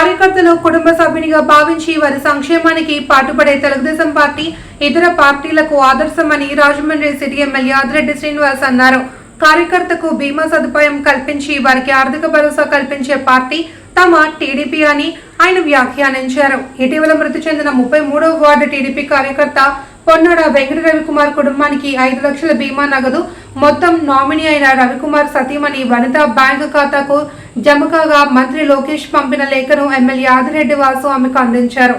కార్యకర్తలు కుటుంబ సభ్యునిగా భావించి వారి సంక్షేమానికి పాటుపడే తెలుగుదేశం పార్టీ ఇతర పార్టీలకు ఆదర్శమని రాజమండ్రి సిటీ ఎమ్మెల్యే ఆదిరెడ్డి శ్రీనివాస్ అన్నారు. కార్యకర్తకు బీమా సదుపాయం కల్పించి వారికి ఆర్థిక భరోసా కల్పించే పార్టీ తమ టీడీపీ అని ఆయన వ్యాఖ్యానించారు. ఇటీవల మృతి చెందిన ముప్పై మూడవ వార్డు టీడీపీ కార్యకర్త పొన్నాడ వెంకట రవికుమార్ కుటుంబానికి ఐదు లక్షల బీమా నగదు మొత్తం నామినీ అయిన రవికుమార్ సతీమణి వనిత బ్యాంకు ఖాతాకు జమ కాగా మంత్రి లోకేష్ పంపిన లేఖను ఎమ్మెల్యే ఆదిరెడ్డి వాసు ఆమెకు అందించారు.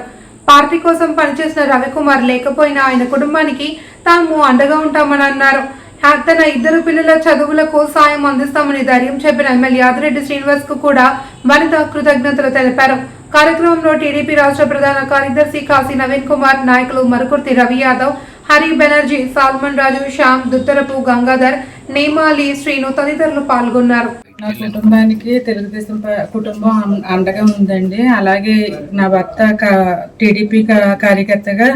పార్టీ కోసం పనిచేసిన రవికుమార్ లేకపోయినా ఆయన కుటుంబానికి తాము అండగా ఉంటామని అన్నారు. తన ఇద్దరు పిల్లల చదువులకు సాయం అందిస్తామని ధైర్యం చెప్పిన ఎమ్మెల్యే ఆదిరెడ్డి శ్రీనివాస్కు కూడా వనిత కృతజ్ఞతలు తెలిపారు. కార్యక్రమంలో టీడీపీ రాష్ట్ర ప్రధాన కార్యదర్శి కాశీ నవీన్ కుమార్ నాయకులు మరుకుర్తి రవి యాదవ్ హరి బెనర్జీ సాల్మన్ రాజు శ్యామ్ దుత్తరపు గంగాధర్ నేమాలి శ్రీను తదితరులు పాల్గొన్నారు. నా కుటుంబానికి తెలుగుదేశం కుటుంబం అండగా ఉందండి. అలాగే నా భర్త కా- టీడీపీ కార్యకర్తగా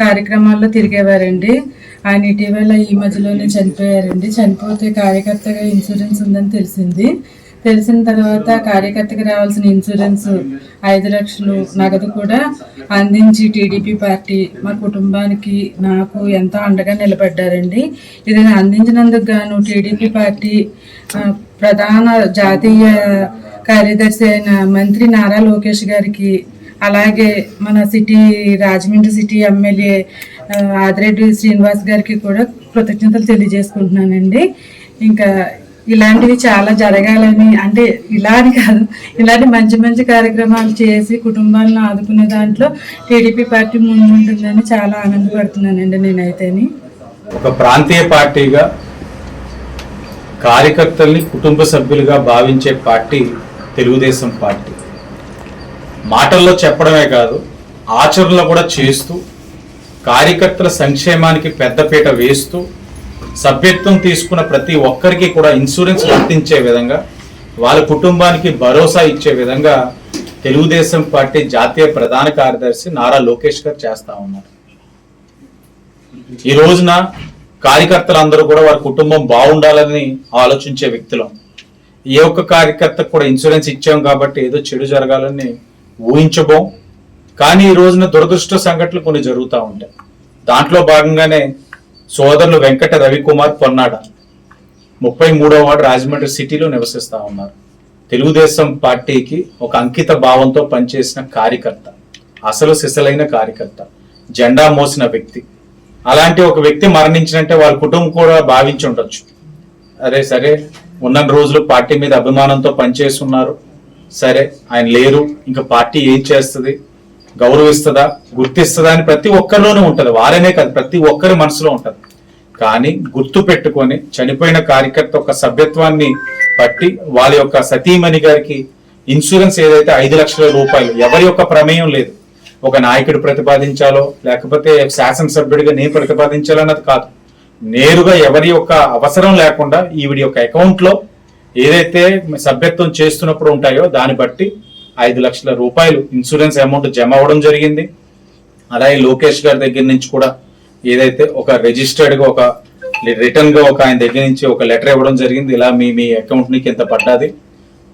కార్యక్రమాల్లో తిరిగేవారండి. ఆయన ఇటీవల ఈ మధ్యలోనే చనిపోయారండి. చనిపోతే కార్యకర్తగా ఇన్సూరెన్స్ ఉందని తెలిసింది. తెలిసిన తర్వాత కార్యకర్తకి రావాల్సిన ఇన్సూరెన్స్ ఐదు లక్షలు నగదు కూడా అందించి టీడీపీ పార్టీ మా కుటుంబానికి నాకు ఎంతో అండగా నిలబడ్డారండి. ఇది అందించినందుకు గాను టీడీపీ పార్టీ ప్రధాన జాతీయ కార్యదర్శి అయిన మంత్రి నారా లోకేష్ గారికి అలాగే మన city Rajahmundry city MLA Adireddy Srinivas గారికి కూడా కృతజ్ఞతలు తెలియజేసుకుంటున్నానండి. ఇంకా ఇలాంటివి చాలా జరగాలని అంటే ఇలా అని కాదు ఇలాంటి మంచి మంచి కార్యక్రమాలు చేసి కుటుంబాలను ఆదుకునే దాంట్లో టీడీపీ పార్టీ ముందుంటుందని చాలా ఆనందపడుతున్నానండి నేనైతేని. ఒక ప్రాంతీయ పార్టీగా కార్యకర్తల్ని కుటుంబ సభ్యులుగా భావించే పార్టీ తెలుగుదేశం పార్టీ. మాటల్లో చెప్పడమే కాదు ఆచరణలో కూడా చేస్తూ కార్యకర్తల సంక్షేమానికి పెద్దపీట వేస్తూ సభ్యత్వం తీసుకున్న ప్రతి ఒక్కరికి కూడా ఇన్సూరెన్స్ వర్తించే విధంగా వాళ్ళ కుటుంబానికి భరోసా ఇచ్చే విధంగా తెలుగుదేశం పార్టీ జాతీయ ప్రధాన కార్యదర్శి నారా లోకేష్ గారు చేస్తా ఉన్నారు. ఈ రోజున కార్యకర్తలందరూ కూడా వారి కుటుంబం బాగుండాలని ఆలోచించే వ్యక్తులం. ఏ ఒక్క కార్యకర్తకు కూడా ఇన్సూరెన్స్ ఇచ్చాం కాబట్టి ఏదో చెడు జరగాలని ఊహించబోం. కానీ ఈ రోజున దురదృష్ట సంఘటనలు కొన్ని జరుగుతూ ఉంటాయి. దాంట్లో భాగంగానే సోదరులు వెంకట రవికుమార్ పొన్నాడ ముప్పై మూడవ వార్డు రాజమండ్రి సిటీలో నివసిస్తూ ఉన్నారు. తెలుగుదేశం పార్టీకి ఒక అంకిత భావంతో పనిచేసిన కార్యకర్త అసలు సిసలైన కార్యకర్త జెండా మోసిన వ్యక్తి. అలాంటి ఒక వ్యక్తి మరణించినంటే వాళ్ళ కుటుంబం కూడా భావించి ఉండొచ్చు. అరే సరే ఉన్న రోజులు పార్టీ మీద అభిమానంతో పనిచేస్తున్నారు. సరే ఆయన లేరు ఇంకా పార్టీ ఏం చేస్తుంది? గౌరవిస్తుందా గుర్తిస్తుందా అని ప్రతి ఒక్కరిలోనూ ఉంటుంది. వారనే కాదు ప్రతి ఒక్కరి మనసులో ఉంటుంది. కానీ గుర్తు పెట్టుకొని చనిపోయిన కార్యకర్త యొక్క సభ్యత్వాన్ని బట్టి వాళ్ళ యొక్క సతీమణి గారికి ఇన్సూరెన్స్ ఏదైతే ఐదు లక్షల రూపాయలు ఎవరి యొక్క ప్రమేయం లేదు. ఒక నాయకుడు ప్రతిపాదించాలో లేకపోతే శాసనసభ్యుడిగా నేను ప్రతిపాదించాలో అన్నది కాదు. నేరుగా ఎవరి యొక్క అవసరం లేకుండా ఈవిడి యొక్క అకౌంట్లో ఏదైతే సభ్యత్వం చేస్తున్నప్పుడు ఉంటాయో దాన్ని బట్టి ఐదు లక్షల రూపాయలు ఇన్సూరెన్స్ అమౌంట్ జమ అవ్వడం జరిగింది. అలాగే లోకేష్ గారి దగ్గర నుంచి కూడా ఏదైతే ఒక రిజిస్టర్డ్గా ఒక రిటర్న్గా ఒక ఆయన దగ్గర నుంచి ఒక లెటర్ ఇవ్వడం జరిగింది. ఇలా మీ మీ అకౌంట్ నీకు ఇంత పడ్డాది?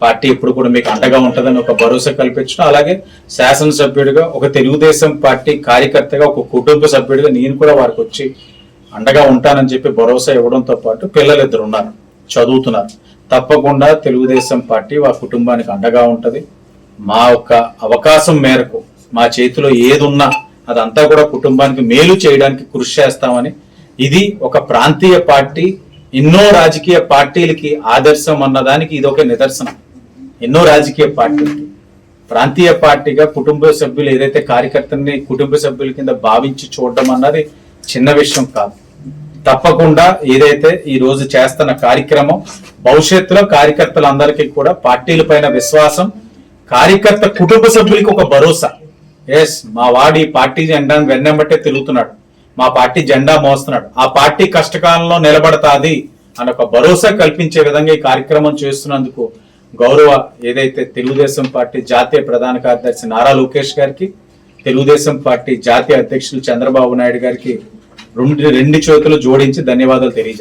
పార్టీ ఎప్పుడు కూడా మీకు అండగా ఉంటుందని ఒక భరోసా కల్పించడం. అలాగే శాసనసభ్యుడిగా ఒక తెలుగుదేశం పార్టీ కార్యకర్తగా ఒక కుటుంబ సభ్యుడిగా నేను కూడా వారికి వచ్చి అండగా ఉంటానని చెప్పి భరోసా ఇవ్వడంతో పాటు పిల్లలు ఇద్దరు ఉన్నారు చదువుతున్నారు. తప్పకుండా తెలుగుదేశం పార్టీ వారి కుటుంబానికి అండగా ఉంటుంది. మా యొక్క అవకాశం మేరకు మా చేతిలో ఏదున్నా అదంతా కూడా కుటుంబానికి మేలు చేయడానికి కృషి చేస్తామని ఇది ఒక ప్రాంతీయ పార్టీ ఎన్నో రాజకీయ పార్టీలకి ఆదర్శం అన్నదానికి ఇది ఒక నిదర్శనం. ఎన్నో రాజకీయ పార్టీలకి. ప్రాంతీయ పార్టీగా కుటుంబ సభ్యులు ఏదైతే కార్యకర్తల్ని కుటుంబ సభ్యుల కింద భావించి చూడడం అన్నది చిన్న విషయం కాదు. తప్పకుండా ఏదైతే ఈ రోజు చేస్తున్న కార్యక్రమం భవిష్యత్తులో కార్యకర్తలందరికీ కూడా పార్టీల పైన విశ్వాసం కార్యకర్త కుటుంబ సభ్యులకి ఒక భరోసా. ఎస్ మా ఈ పార్టీ జెండా వెన్నెంబట్టే తిరుగుతున్నాడు. మా పార్టీ జెండా మోస్తున్నాడు. ఆ పార్టీ కష్టకాలంలో నిలబడతాది అని ఒక భరోసా కల్పించే విధంగా ఈ కార్యక్రమం చేస్తున్నందుకు గౌరవ ఏదైతే తెలుగుదేశం పార్టీ జాతీయ ప్రధాన కార్యదర్శి నారా లోకేష్ గారికి తెలుగుదేశం పార్టీ జాతీయ అధ్యక్షులు చంద్రబాబు నాయుడు గారికి రెండు రెండు చేతులు జోడించి ధన్యవాదాలు తెలియజేస్తారు